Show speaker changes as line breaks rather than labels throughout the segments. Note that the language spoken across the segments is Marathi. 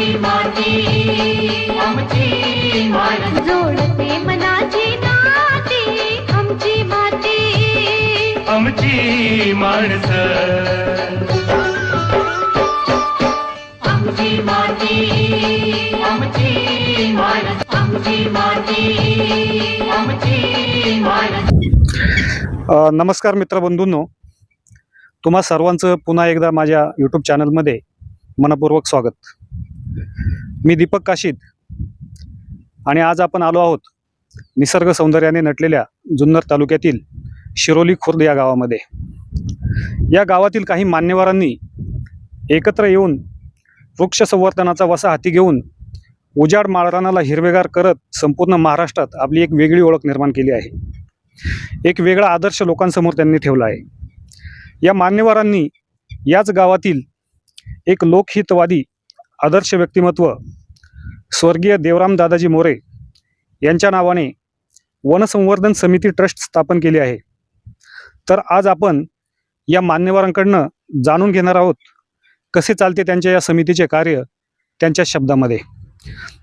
आमची माती आमची माणसं
जोडते मनाची नाती आमची माती.
आमची माणसं.
आमची माती आमची माणसं. आमची माती आमची माणसं.
अ, नमस्कार मित्रबंधूंनो. तुम्हा सर्वांचं पुन्हा एकदा माझ्या यूट्यूब चॅनलमध्ये मनपूर्वक स्वागत. मी दीपक काशीद. आणि आज आपण आलो आहोत निसर्ग सौंदर्याने नटलेल्या जुन्नर तालुक्यातील शिरोली खुर्द या गावामध्ये. या गावातील काही मान्यवरांनी एकत्र येऊन वृक्ष संवर्धनाचा वसा हाती घेऊन उजाड माळरानाला हिरवेगार करत संपूर्ण महाराष्ट्रात आपली एक वेगळी ओळख निर्माण केली आहे. एक वेगळा आदर्श लोकांसमोर त्यांनी ठेवला आहे. या मान्यवरांनी याच गावातील एक लोकहितवादी आदर्श व्यक्तिमत्व स्वर्गीय देवराम दादाजी मोरे यांच्या नावाने वनसंवर्धन समिती ट्रस्ट स्थापन केली आहे. तर आज आपण या मान्यवरांकडनं जाणून घेणार आहोत कसे चालते त्यांच्या या समितीचे कार्य त्यांच्या शब्दामध्ये.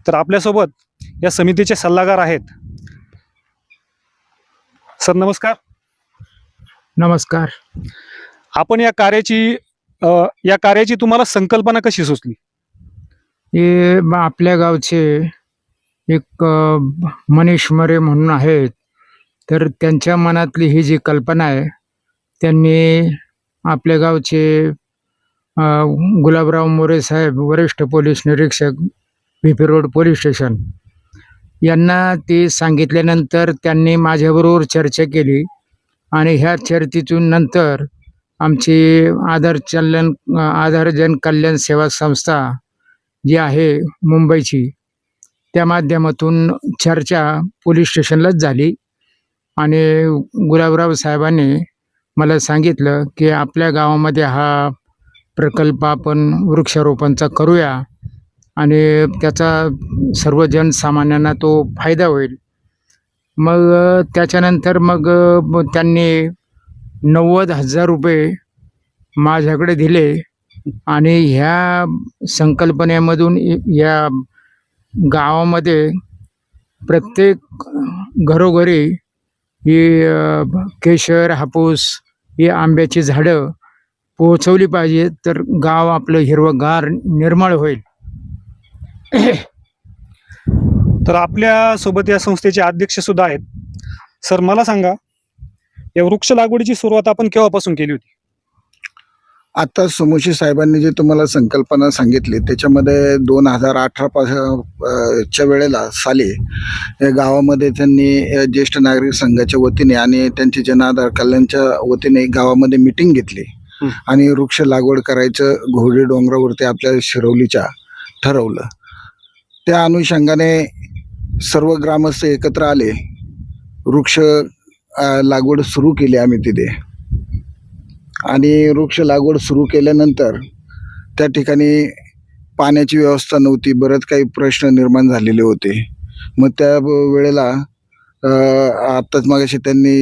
तर आपल्यासोबत या समितीचे सल्लागार आहेत. सर नमस्कार.
नमस्कार.
आपण या कार्याची या कार्याची तुम्हाला संकल्पना कशी सुचली?
हे ब- आपल्या गावचे एक मनीष मरे म्हणून आहेत. तर त्यांच्या मनातली ही जी कल्पना आहे त्यांनी आपल्या गावचे गुलाबराव मोरे साहेब वरिष्ठ पोलीस निरीक्षक V P road police station यांना ते सांगितल्यानंतर त्यांनी माझ्याबरोबर चर्चा केली आणि ह्या चर्चेतून नंतर आमची आधार चलन आधार जन कल्याण सेवा संस्था जी आहे मुंबईची त्या माध्यमातून चर्चा पोलीस स्टेशनलाच झाली. आणि गुलाबराव साहेबांनी मला सांगितलं की आपल्या गावामध्ये हा प्रकल्प आपण वृक्षारोपणचा करूया आणि त्याचा सर्व जनसामान्यांना तो फायदा होईल. मग त्याच्यानंतर मग त्यांनी नव्वद हजार रुपये माझ्याकडे दिले. आणि ह्या संकल्पनेमधून या गावामध्ये प्रत्येक घरोघरी ही केशर हापूस ही आंब्याची झाडं पोहोचवली पाहिजे तर गाव आपलं हिरवंगार निर्मळ होईल.
तर आपल्यासोबत या संस्थेचे अध्यक्ष सुद्धा आहेत. सर मला सांगा या वृक्ष लागवडीची सुरुवात आपण केव्हापासून केली होती?
आता समोशी साहेबांनी जे तुम्हाला संकल्पना सांगितली त्याच्यामध्ये दोन हजार अठरा च्या वेळेला साली या गावामध्ये त्यांनी ज्येष्ठ नागरिक संघाच्या वतीने आणि त्यांची जनाधार कल्याणच्या वतीने गावामध्ये मिटिंग घेतली. आणि वृक्ष लागवड करायचं घोडे डोंगरावरती आपल्या शिरवलीच्या ठरवलं. त्या अनुषंगाने सर्व ग्रामस्थ एकत्र आले. वृक्ष लागवड सुरू केली आम्ही तिथे. आणि वृक्ष लागवड सुरू केल्यानंतर त्या ठिकाणी पाण्याची व्यवस्था नव्हती. बरेच काही प्रश्न निर्माण झालेले होते. मग त्या वेळेला आत्ताच मागाशी त्यांनी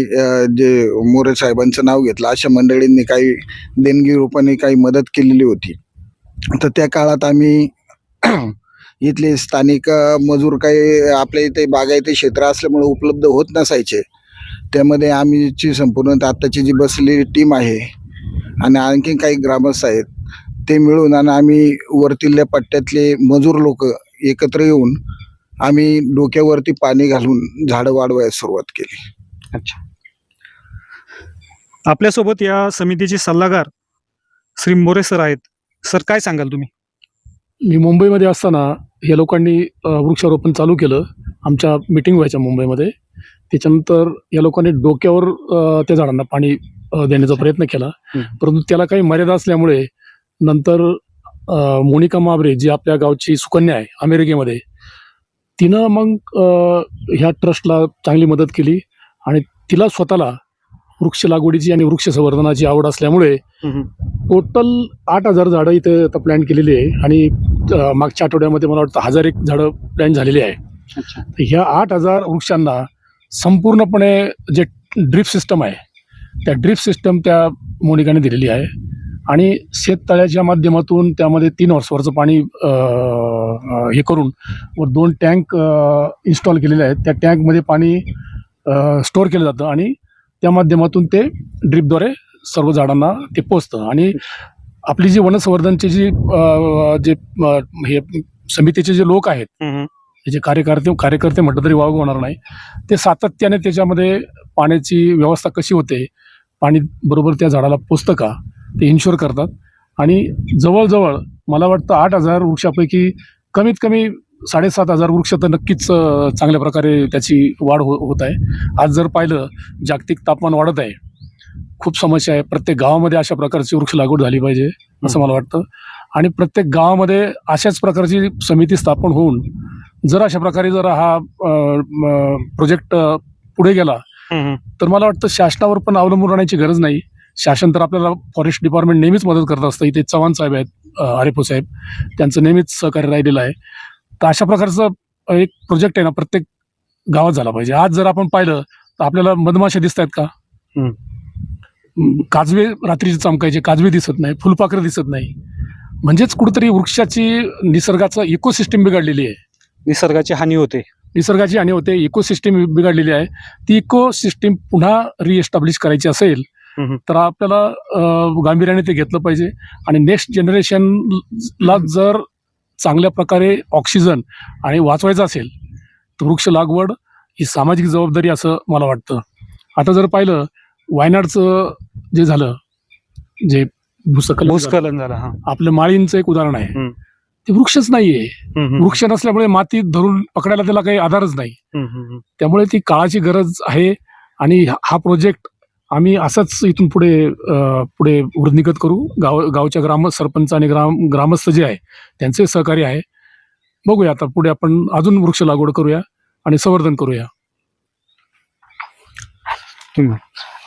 जे मोरे साहेबांचं नाव घेतलं अशा मंडळींनी काही देणगी रूपाने काही मदत केलेली होती. तर त्या काळात आम्ही इथले स्थानिक मजूर काही आपल्या इथे बागायती क्षेत्र असल्यामुळे उपलब्ध होत नसायचे. त्यामध्ये आम्हीची संपूर्ण आत्ताची जी बसलेली टीम आहे आणि आणखीन काही ग्रामस्थ आहेत ते मिळून आणि आम्ही वरतील्या पट्ट्यातले मजूर लोक एकत्र येऊन आम्ही डोक्यावरती पाणी घालून झाडं वाढवायला सुरुवात केली.
अच्छा. आपल्यासोबत या समितीचे सल्लागार श्री मोरे सर आहेत. सर काय सांगाल तुम्ही?
मी मुंबईमध्ये असताना या लोकांनी वृक्षारोपण चालू केलं आमच्या मिटिंग व्हायच्या मुंबईमध्ये. त्याच्यानंतर या लोकांनी डोक्यावर त्या झाडांना पाणी देण्याचा प्रयत्न केला.
परंतु
त्याला काही मर्यादा असल्यामुळे नंतर मोनिका माबरे जी आपल्या गावची सुकन्या आहे अमेरिकेमध्ये तिनं मग ह्या ट्रस्टला चांगली मदत केली आणि तिला स्वतःला वृक्ष लागवडीची आणि वृक्ष संवर्धनाची आवड असल्यामुळे टोटल आठ हजार झाडं इथे आता प्लॅन केलेली आहे आणि मागच्या आठवड्यामध्ये मला वाटतं हजार एक झाडं प्लॅन झालेली आहे. ह्या आठ हजार वृक्षांना संपूर्णपणे जे ड्रिप सिस्टम आहे त्या ड्रिप सिस्टम त्या मोनिकाने दिलेली आहे. आणि शेततळ्याच्या माध्यमातून त्यामध्ये तीन वर्षवरचं पाणी हे करून व दोन टँक इन्स्टॉल केलेले आहेत. त्या टँकमध्ये पाणी स्टोअर केलं जातं आणि त्या माध्यमातून ते ड्रिपद्वारे सर्व झाडांना ते पोचतं आणि आपली जी वनसंवर्धनची जी जे हे समितीचे जे लोक आहेत जे कार्यकर्ते कार्यकर्ते म्हटलं तरी वावग होणार नाही. ते सातत्याने त्याच्यामध्ये पाण्याची व्यवस्था कशी होते पाणी बरोबर त्या झाडाला पोचतं का ते इन्शुअर करतात. आणि जवळजवळ मला वाटतं आठ हजार वृक्षापैकी कमीत कमी साडेसात हजार वृक्ष तर नक्कीच चांगल्या प्रकारे त्याची वाढ हो होत आहे. आज जर पाहिलं जागतिक तापमान वाढत आहे. खूप समस्या आहे. प्रत्येक गावामध्ये अशा प्रकारची वृक्ष लागवड झाली पाहिजे असं मला वाटतं. आणि प्रत्येक गावामध्ये अशाच प्रकारची समिती स्थापन होऊन जर अशा प्रकारे जर हा प्रोजेक्ट पुढे गेला तर मला वाटतं शासनावर पण अवलंबून राहण्याची गरज नाही. शासन तर आपल्याला फॉरेस्ट डिपार्टमेंट नेहमीच मदत करत असतं. इथे चव्हाण साहेब आहेत अ, आरेफो साहेब. त्यांचं नेहमीच सहकार्य राहिलेलं आहे. तर अशा प्रकारचं एक प्रोजेक्ट आहे ना प्रत्येक गावात झाला पाहिजे. आज जर आपण पाहिलं तर आपल्याला मधमाशा दिसत आहेत का? काजवे रात्रीचे चमकायचे काजवे दिसत नाही फुलपाखरं दिसत नाही. म्हणजेच कुठेतरी वृक्षाची निसर्गाचं इकोसिस्टम बिघडलेली आहे.
निसर्गाची हानी होते.
निसर्गाची हानी होते इकोसिस्टीम बिघडलेली आहे. ती इकोसिस्टीम पुन्हा रिएस्टॅब्लिश करायची असेल. तर आपल्याला गांभीर्याने ते घेतलं पाहिजे. आणि नेक्स्ट जनरेशनला जर चांगल्या प्रकारे ऑक्सिजन आणि वाचवायचं असेल तर वृक्ष लागवड ही सामाजिक जबाबदारी असं मला वाटतं. आता जर पाहिलं वायनाडचं जे झालं जे भूस्खलन झालं,
भूस्खलन झालं
आपलं माळींचं एक उदाहरण आहे. ते वृक्षच नाहीये. वृक्ष नसल्यामुळे माती धरून पकडायला त्याला काही आधारच नाही. त्यामुळे ती काळाची गरज आहे आणि हा- प्रोजेक्ट आम्ही असाच इथून पुढे पुढे वृद्धिगत करू. गाव गावच्या ग्राम सरपंच आणि ग्राम ग्रामस्थ जे आहे त्यांचे सहकार्य आहे. बघूया आता पुढे आपण अजून वृक्ष लागवड करूया आणि संवर्धन करूया.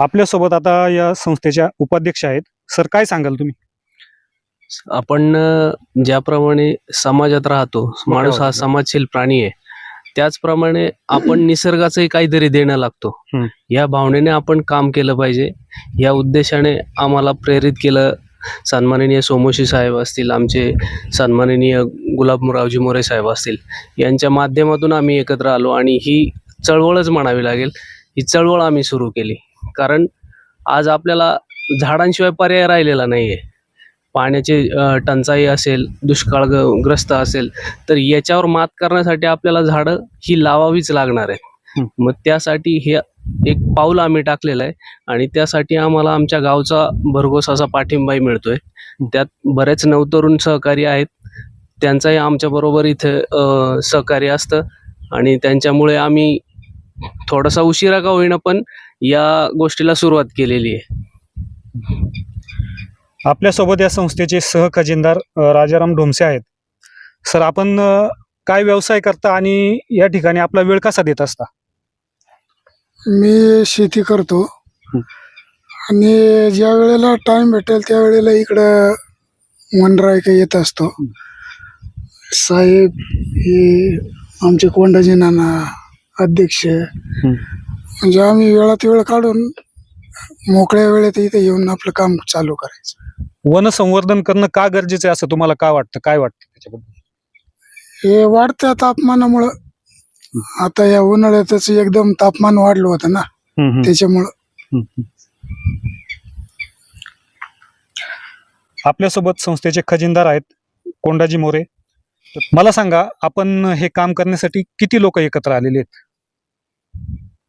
आपल्यासोबत आता या संस्थेच्या उपाध्यक्ष आहेत. सर काय सांगाल तुम्ही?
आपण ज्याप्रमाणे समाजात राहतो माणूस हा समाजशील प्राणी आहे त्याचप्रमाणे आपण निसर्गाचंही काहीतरी देणं लागतो. या भावनेने आपण काम केलं पाहिजे. या उद्देशाने आम्हाला प्रेरित केलं सन्माननीय सोमोशी साहेब असतील आमचे सन्माननीय गुलाबरावजी मोरे साहेब असतील यांच्या माध्यमातून आम्ही एकत्र आलो आणि ही चळवळच म्हणावी लागेल. ही चळवळ आम्ही सुरू केली. कारण आज आपल्याला झाडांशिवाय पर्याय राहिलेला नाही आहे पाण्याची टंचाई असेल दुष्काळ ग- ग्रस्त असेल तर याच्यावर मात करण्यासाठी आपल्याला झाडं ही लावावीच लागणार आहेत. मग त्यासाठी हे एक पाऊल आम्ही टाकलेलं आहे आणि त्यासाठी आम्हाला आमच्या गावचा भरघोस असा पाठिंबाही मिळतोय. त्यात बरेच नवतरुण सहकारी आहेत. त्यांचाही आमच्याबरोबर इथे सहकार्य असतं आणि त्यांच्यामुळे आम्ही थोडासा उशिरा का होईना पण या गोष्टीला सुरुवात केलेली आहे.
आपल्यासोबत या संस्थेचे सहखजिनदार राजाराम ढोमसे आहेत. सर आपण काय व्यवसाय करता आणि या ठिकाणी आपला वेळ कसा देत असता?
मी शेती करतो. आणि ज्या वेळेला टाइम भेटेल त्या वेळेला इकडं वनरायका येत असतो. साहेब हे आमचे कोंडाजी नाना अध्यक्ष. म्हणजे आम्ही वेळात वेळ काढून मोकळ्या वेळेत इथे येऊन आपलं काम चालू करायचं.
वन संवर्धन करणं का गरजेचं आहे असं तुम्हाला का वाटतं? काय वाटतं त्याच्याबद्दल?
हे वाढत्या तापमानामुळं आता या उन्हाळ्यातच एकदम तापमान वाढलं होतं ना. त्याच्यामुळं.
आपल्यासोबत संस्थेचे खजिनदार आहेत कोंडाजी मोरे. मला सांगा आपण हे काम करण्यासाठी किती लोक एकत्र आलेले आहेत?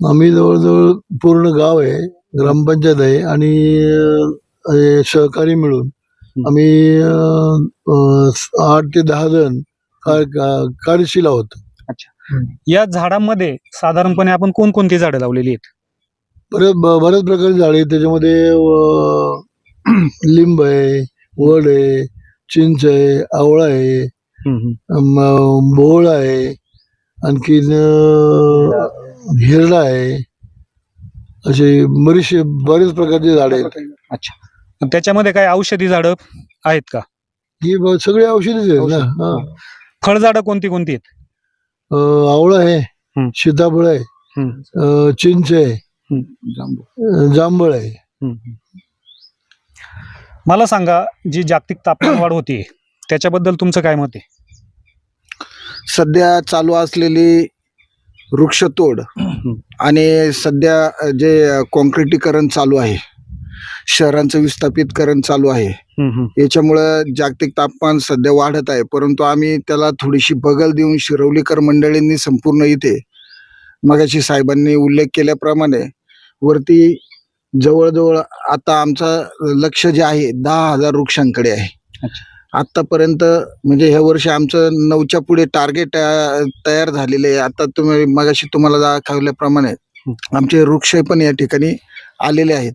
आम्ही जवळजवळ पूर्ण गाव आहे. ग्रामपंचायत आहे आणि अं, सहकारी मिळून आम्ही अं, अं, आठ ते दहा जण का- का- कार्यशील आहोत.
या झाडांमध्ये साधारणपणे आपण कोणकोणती झाडं लावलेली आहेत?
बरेच ब- बऱ्याच प्रकारचे झाडे आहेत. त्याच्यामध्ये अं, लिंब आहे वड आहे चिंच आहे आवळा आहे बोळ आहे आणखीन अं, हिरडा आहे. असे बरेचसे बरेच प्रकारचे झाडे आहेत.
अच्छा. त्याच्यामध्ये काय औषधी झाडं आहेत का?
ही ब- सगळी औषधीच आहेत ना. हा.
फळझाडं कोणती कोणती आहेत?
अं, आवळा आहे
हम्म.
सीताफळ आहे
हम्म.
अं, चिंच आहे अं, जांभळ आहे.
मला सांगा जी जागतिक तापमान वाढ होती त्याच्याबद्दल तुमचं काय मत आहे?
सध्या चालू असलेली वृक्षतोड आणि सध्या जे कॉन्क्रिटीकरण चालू आहे शहरांचं विस्थापितकरण चालू आहे याच्यामुळं जागतिक तापमान सध्या वाढत आहे. परंतु आम्ही त्याला थोडीशी बगल देऊन शिरवलीकर मंडळींनी संपूर्ण इथे मगाशी साहेबांनी उल्लेख केल्याप्रमाणे वरती जवळजवळ आता आमचं लक्ष जे आहे दहा हजार वृक्षांकडे आहे. आतापर्यंत म्हणजे ह्या वर्षी आमचं नऊच्या पुढे टार्गेट तयार झालेले आहे. आता तुम्ही मगाशी तुम्हाला दाखवल्याप्रमाणे आमचे वृक्ष पण या ठिकाणी आलेले आहेत.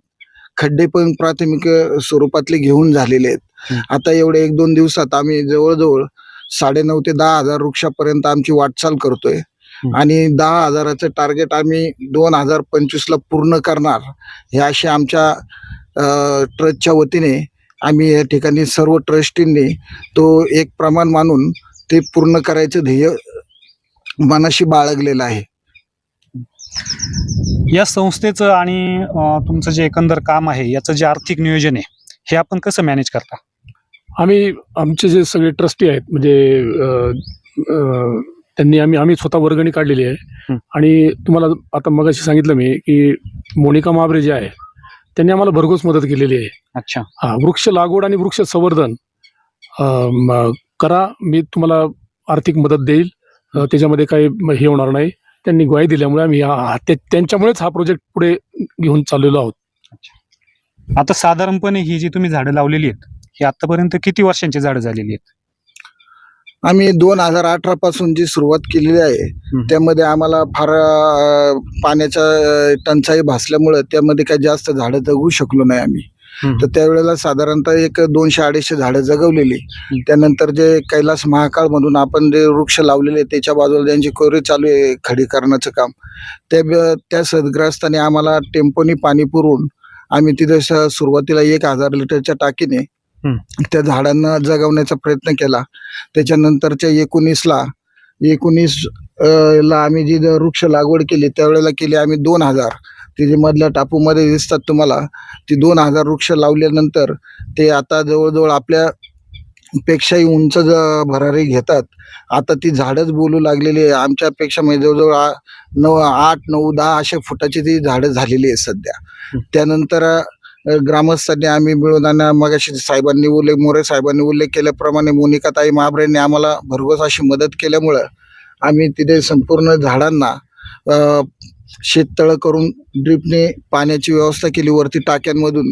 खड्डे पण प्राथमिक स्वरूपातले घेऊन झालेले आहेत. आता एवढे एक दोन दिवसात आम्ही जवळजवळ साडेनऊ ते दहा हजार वृक्षापर्यंत आमची वाटचाल करतोय. आणि दहा हजाराचं टार्गेट आम्ही दोन हजार पंचवीस ला पूर्ण करणार हे असे आमच्या ट्रस्टच्या वतीने आम्ही या ठिकाणी सर्व ट्रस्टींनी तो एक प्रमाण मानून ते पूर्ण करायचं ध्येय मनाशी बाळगलेलं आहे.
या संस्थेचं आणि तुमचं जे एकंदर काम आहे याचं जे आर्थिक नियोजन आहे हे आपण कसं मॅनेज करता?
आम्ही आमचे जे सगळे ट्रस्टी आहेत म्हणजे त्यांनी आम्ही आम्ही स्वतः वर्गणी काढलेली आहे. आणि तुम्हाला आता मगाशी सांगितलं मी की मोनिका महाबरे जे आहे त्यांनी आम्हाला भरघोस मदत केलेली आहे.
अच्छा.
हा वृक्ष लागवड आणि वृक्ष संवर्धन अ, म, करा मी तुम्हाला आर्थिक मदत देईल. अ, त्याच्यामध्ये काही म- हे होणार नाही. त्यांनी ग्वाही दिल्यामुळे आम्ही हा- हा- त्या- त्यांच्यामुळेच हा प्रोजेक्ट पुढे घेऊन चाललेलो आहोत.
आता साधारणपणे ही जी तुम्ही झाडं लावलेली आहेत ही आतापर्यंत किती वर्षांची झाडं झालेली आहेत?
आम्ही दोन हजार अठरा पासून जी सुरुवात केलेली आहे त्यामध्ये आम्हाला फार अ, पाण्याच्या अ, टंचाई भासल्यामुळं त्यामध्ये काही जास्त झाडं जगवू शकलो नाही आम्ही. तर त्यावेळेला साधारणतः एक दोनशे अडीचशे झाडं जगवलेली. त्यानंतर जे कैलास महाकाळ म्हणून आपण जे वृक्ष लावलेले त्याच्या बाजूला ज्यांची कोरे चालू आहे खडीकरणाचं काम. त्या ब- त्या सदग्रस्ताने आम्हाला टेम्पोनी पाणी पुरवून आम्ही तिथे स- सुरुवातीला एक हजार लिटरच्या टाकीने त्या झाडांना जगवण्याचा प्रयत्न केला. त्याच्यानंतरच्या एकोणीसला एकोणीस ला आम्ही जी वृक्ष लागवड केली त्यावेळेला केली आम्ही दोन हजार. ते जे मधल्या टापूमध्ये दिसतात तुम्हाला ती दोन हजार वृक्ष लावल्यानंतर ते आता जवळजवळ आपल्या पेक्षाही उंच ज- भरारी घेतात. आता ती झाडच बोलू लागलेली आहे. आमच्यापेक्षा म्हणजे जवळजवळ नऊ आठ नऊ दहा अशा फुटाची ती झाडं झालेली आहे सध्या. त्यानंतर ग्रामस्थांनी आम्ही मिळून आणि मगाशी साहेबांनी उल्लेख मोरे साहेबांनी उल्लेख केल्याप्रमाणे मोनिकाताई महाबरेंनी आम्हाला भरघोस अशी मदत केल्यामुळं आम्ही तिथे संपूर्ण झाडांना शेततळं करून ड्रिपने पाण्याची व्यवस्था केली वरती टाक्यांमधून.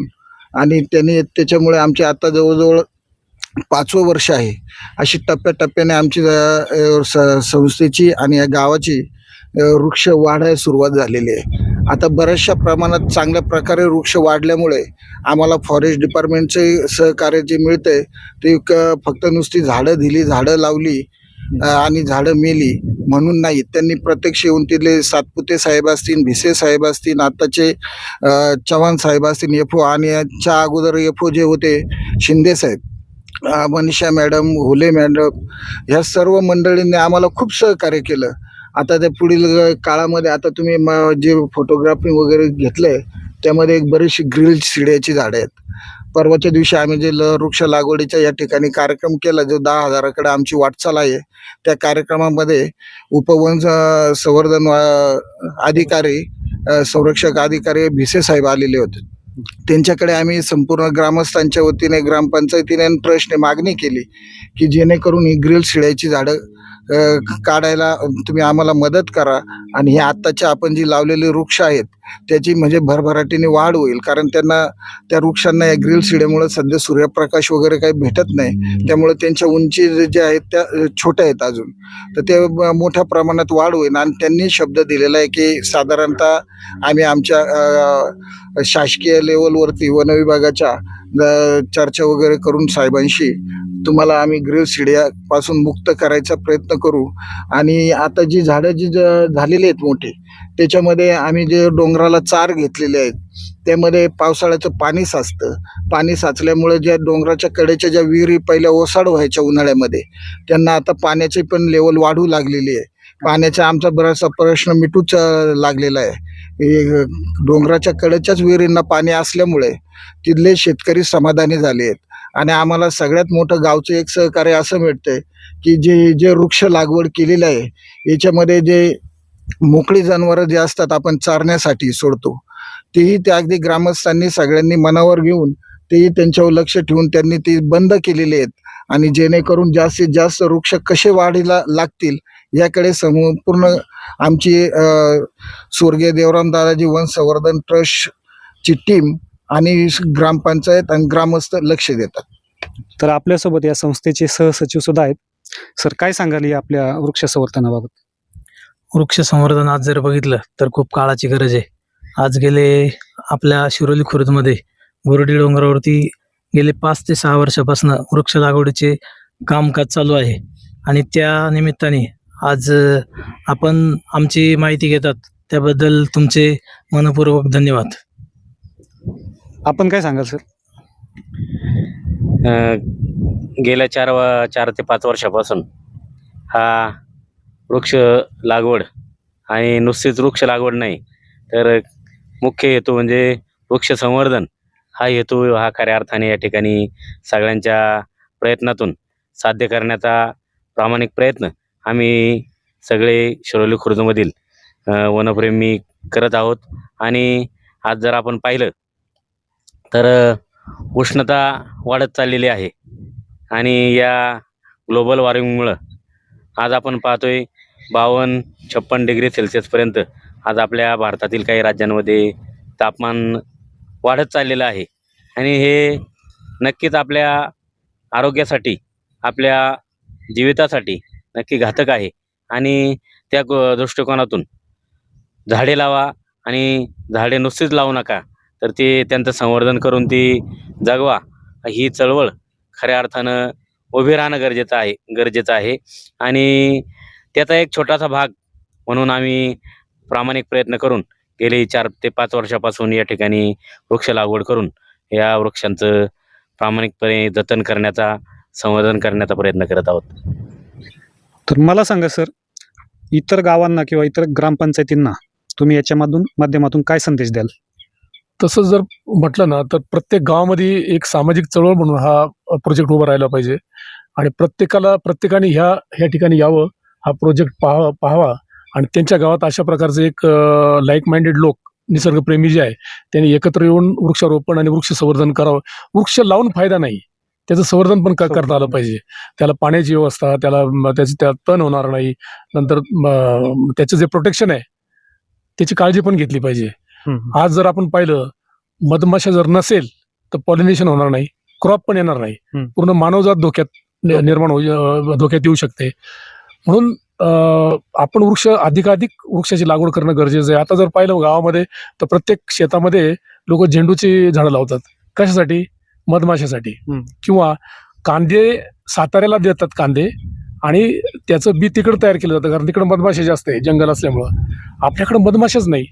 आणि त्यांनी त्याच्यामुळे आमचे आता जवळजवळ पाचवं वर्ष आहे. अशी टप्प्याटप्प्याने आमची स- संस्थेची आणि या गावाची वृक्ष वाढायला सुरुवात झालेली आहे. आता बऱ्याचशा प्रमाणात चांगल्या प्रकारे वृक्ष वाढल्यामुळे आम्हाला फॉरेस्ट डिपार्टमेंटचे सहकार्य जे मिळते ते क- फक्त नुसती झाडं दिली झाडं लावली आणि झाडं मेली म्हणून नाही. त्यांनी प्रत्यक्ष येऊन तिथले सातपुते साहेब असतील भिसे साहेब असतील आत्ताचे चव्हाण साहेब असतील एफ आणि याच्या अगोदर एफ जे होते शिंदे साहेब मनीषा मॅडम हुले मॅडम ह्या सर्व मंडळींनी आम्हाला खूप सहकार्य केलं. आता त्या पुढील काळामध्ये आता तुम्ही म- जे फोटोग्राफी वगैरे घेतलं आहे त्यामध्ये एक बरीचशी ग्रिल शिड्याची झाडं आहेत. परवाच्या दिवशी आम्ही जे ल वृक्ष लागवडीच्या या ठिकाणी कार्यक्रम केला जो दहा हजाराकडे आमची वाटचाल आहे त्या कार्यक्रमामध्ये उपवन संवर्धन अधिकारी संरक्षक अधिकारी भिसे साहेब आलेले होते. त्यांच्याकडे आम्ही संपूर्ण ग्रामस्थांच्या वतीने ग्रामपंचायतीने आणि मागणी केली की जेणेकरून ही ग्रिल शिड्याची झाडं काढायला तुम्ही आम्हाला मदत करा. आणि हे आत्ताचे आपण जी लावलेले वृक्ष आहेत त्याची म्हणजे भरभराटीने वाढ होईल. कारण त्यांना त्या वृक्षांना या ग्रिल शिड्यामुळे सध्या सूर्यप्रकाश वगैरे काही भेटत नाही. त्यामुळे त्यांच्या उंची जे- आहेत त्या छोट्या आहेत अजून. तर ते मोठ्या प्रमाणात वाढ होईल. आणि त्यांनी शब्द दिलेला आहे की साधारणतः आम्ही आमच्या शासकीय लेवलवरती वन विभागाच्या चर्चा वगैरे करून साहेबांशी तुम्हाला आम्ही ग्रिल शिड्यापासून मुक्त करायचा प्रयत्न करू. आणि आता जी झाडं जी ज- झालेली आहेत मोठी त्याच्यामध्ये आम्ही जे डोंगराला चार घेतलेले आहेत त्यामध्ये पावसाळ्याचं पाणी साचतं. पाणी साचल्यामुळे ज्या डोंगराच्या कडेच्या ज्या विहिरी पहिल्या ओसाड व्हायच्या उन्हाळ्यामध्ये त्यांना आता पाण्याची पण लेवल वाढू लागलेली आहे. पाण्याचा आमचा बराचसा प्रश्न मिटूच लागलेला आहे. डोंगराच्या कडेच्याच विहिरींना पाणी असल्यामुळे तिथले शेतकरी समाधानी झाले आहेत. आणि आम्हाला सगळ्यात मोठं गावचं एक सहकार्य असं मिळतंय की जे जे वृक्ष लागवड केलेलं आहे याच्यामध्ये जे मोकळी जनावरं जे असतात आपण चारण्यासाठी सोडतो. तेही ते अगदी ग्रामस्थांनी सगळ्यांनी मनावर घेऊन तेही त्यांच्यावर लक्ष ठेवून त्यांनी ती बंद केलेली आहेत. आणि जेणेकरून जास्तीत जास्त वृक्ष कसे वाढीला लागतील याकडे संपूर्ण आमची अ, स्वर्गीय देवराम दादाजी वन संवर्धन ट्रस्टची टीम आणि ग्रामपंचायत आणि ग्रामस्थ लक्ष देतात.
तर आपल्यासोबत या संस्थेचे सहसचिव सुद्धा आहेत. सर काय सांगाल या आपल्या वृक्ष संवर्धनाबाबत?
वृक्ष संवर्धन आज जर बघितलं तर खूप काळाची गरज आहे. आज गेले आपल्या शिरोली खुर्दमध्ये गोरडी डोंगरावरती गेले पाच ते सहा वर्षापासून वृक्ष लागवडीचे कामकाज चालू आहे. आणि त्या निमित्ताने आज आपण आमची माहिती घेतात. त्याबद्दल तुमचे मनपूर्वक धन्यवाद.
आपण काय सांगाल सर?
गेल्या चार व चार ते पाच वर्षापासून हा वृक्ष लागवड आणि नुसतीच वृक्ष लागवड नाही तर मुख्य हेतू म्हणजे वृक्ष संवर्धन हा हेतू हा खऱ्या अर्थाने या ठिकाणी सगळ्यांच्या प्रयत्नातून साध्य करण्याचा प्रामाणिक प्रयत्न आम्ही सगळे शिरोली खुर्दमधील वनप्रेमी करत आहोत. आणि आज जर आपण पाहिलं तर उष्णता वाढत चाललेली आहे. आणि या ग्लोबल वॉर्मिंगमुळं आज आपण पाहतोय बावन्न छप्पन डिग्री सेल्सिअसपर्यंत आज आपल्या भारतातील काही राज्यांमध्ये तापमान वाढत चाललेलं आहे. आणि हे नक्कीच आपल्या आरोग्यासाठी आपल्या जीवितासाठी नक्की घातक आहे. आणि त्या दृष्टिकोनातून झाडे लावा आणि झाडे नुसतीच लावू नका. तर ते त्यांचं संवर्धन करून ती जगवा. ही चळवळ खऱ्या अर्थानं उभी राहणं गरजेचं आहे गरजेचं आहे. आणि त्याचा एक छोटासा भाग म्हणून आम्ही प्रामाणिक प्रयत्न करून गेली चार ते पाच वर्षापासून या ठिकाणी वृक्ष लागवड करून या वृक्षांचं प्रामाणिकपणे जतन करण्याचा संवर्धन करण्याचा प्रयत्न करत आहोत.
तर मला सांगा सर इतर गावांना किंवा इतर ग्रामपंचायतींना तुम्ही याच्यामधून माध्यमातून काय संदेश द्याल?
तसं जर म्हटलं ना तर प्रत्येक गावामध्ये एक सामाजिक चळवळ म्हणून हा प्रोजेक्ट उभा राहिला पाहिजे. आणि प्रत्येकाला प्रत्येकाने ह्या ह्या ठिकाणी यावं हा प्रोजेक्ट पाहा पाहावा. आणि त्यांच्या गावात अशा प्रकारचे एक लाईक माइंडेड लोक निसर्गप्रेमी जे आहे त्यांनी एकत्र येऊन वृक्षारोपण आणि वृक्ष संवर्धन करावं. वृक्ष लावून फायदा नाही. त्याचं संवर्धन पण करता आलं पाहिजे. त्याला पाण्याची व्यवस्था त्याला त्याची त्या तण होणार नाही. नंतर त्याचं जे प्रोटेक्शन आहे त्याची काळजी पण घेतली पाहिजे. आज जर आपण पाहिलं मधमाशा जर नसेल तर पॉलिनेशन होणार नाही. क्रॉप पण येणार नाही. पूर्ण मानवजात धोक्यात निर्माण होऊ धोक्यात येऊ शकते. म्हणून आपण वृक्ष अधिकाधिक वृक्षाची लागवड करणं गरजेचं आहे. आता जर पाहिलं गावामध्ये तर प्रत्येक शेतामध्ये लोक झेंडूची झाडं लावतात. कशासाठी? मधमाशासाठी.
हम्म.
किंवा कांदे साताऱ्याला देतात कांदे आणि त्याचं बी तिकडं तयार केलं जातं कारण तिकडं मधमाशा जास्त आहे जंगल असल्यामुळं. आपल्याकडं मधमाशाच नाही.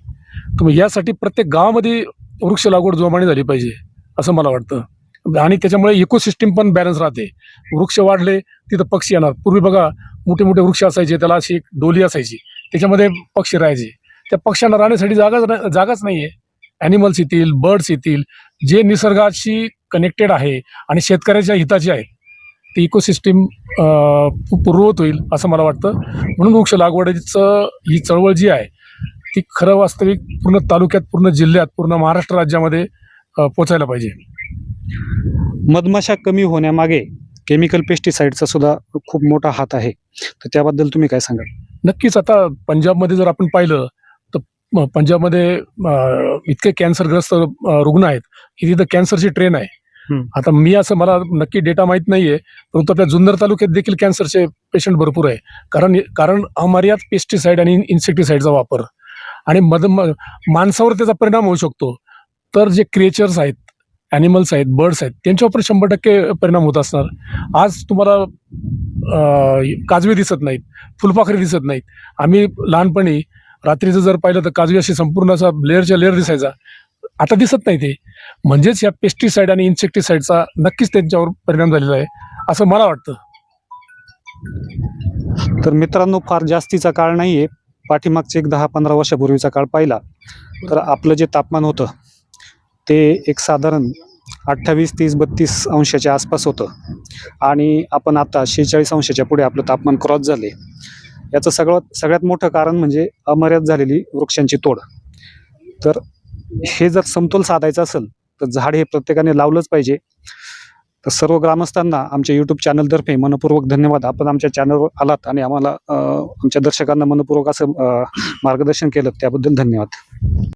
तुम्ही यासाठी प्रत्येक गावामध्ये वृक्ष लागवड जोमाने झाली पाहिजे असं मला वाटतं. आणि त्याच्यामुळे इकोसिस्टीम पण बॅलन्स राहते. वृक्ष वाढले तिथं पक्षी येणार. पूर्वी बघा मोठे मोठे वृक्ष असायचे त्याला अशी एक डोली असायची. त्याच्यामध्ये पक्षी राहायचे. त्या पक्ष्यांना राहण्यासाठी जागाच जागाच नाही आहे ॲनिमल्स येतील बर्ड्स येतील जे निसर्गाशी कनेक्टेड आहे आणि शेतकऱ्याच्या हिताचे आहे ते इकोसिस्टीम पूर्ववत होईल असं मला वाटतं. म्हणून वृक्ष लागवडीचं ही चळवळ जी आहे ती खरं वास्तविक पूर्ण तालुक्यात पूर्ण जिल्ह्यात पूर्ण महाराष्ट्र राज्यामध्ये पोचायला पाहिजे.
मधमाशा कमी होण्यामागे केमिकल पेस्टिसाईडचा सुद्धा खूप मोठा हात आहे. तर त्याबद्दल तुम्ही काय सांगाल?
नक्कीच आता पंजाबमध्ये जर आपण पाहिलं पंजाबमध्ये इतके कॅन्सरग्रस्त रुग्ण आहेत की तिथं कॅन्सरची ट्रेन आहे. आता मी असं मला नक्की डेटा माहीत नाहीये परंतु आपल्या जुन्नर तालुक्यात देखील कॅन्सरचे पेशंट भरपूर आहे. कारण कारण अमर्याद पेस्टिसाईड आणि इन्सेक्टिसाईडचा वापर आणि मध म- माणसावर त्याचा परिणाम होऊ शकतो. तर जे क्रिएचर्स आहेत ॲनिमल्स आहेत बर्ड्स आहेत त्यांच्यावर पण शंभर टक्के परिणाम होत असणार. आज तुम्हाला काजवे दिसत नाहीत फुलपाखरे दिसत नाहीत. आम्ही लहानपणी रात्रीचं जर पाहिलं तर काजवी अशी संपूर्ण असा लेअरच्या लेअर दिसायचा. आता दिसत नाही ते. म्हणजेच या पेस्टिसाईड आणि इन्सेक्टिसाईडचा नक्कीच त्यांच्यावर परिणाम झालेला आहे असं मला वाटतं.
तर मित्रांनो फार जास्तीचा काळ नाही आहे पाठीमागचे एक दहा पंधरा वर्षापूर्वीचा काळ पाहिला. तर आपलं जे तापमान होतं ते एक साधारण अठ्ठावीस तीस बत्तीस अंशाच्या आसपास होतं. आणि आपण आता शेहेचाळीस अंशाच्या पुढे आपलं तापमान क्रॉस झाले याचं सगळ्यात सगळ्यात मोठं कारण म्हणजे अमर्याद झालेली वृक्षांची तोड. तर हे जर समतोल साधायचा असेल तर झाड हे प्रत्येकाने लावलंच पाहिजे. तर सर्व ग्रामस्थांना आमच्या यूट्यूब चॅनलतर्फे मनपूर्वक धन्यवाद. आपण आमच्या चॅनलवर आलात आणि आम्हाला आमच्या दर्शकांना मनपूर्वक असं मार्गदर्शन केलं त्याबद्दल धन्यवाद.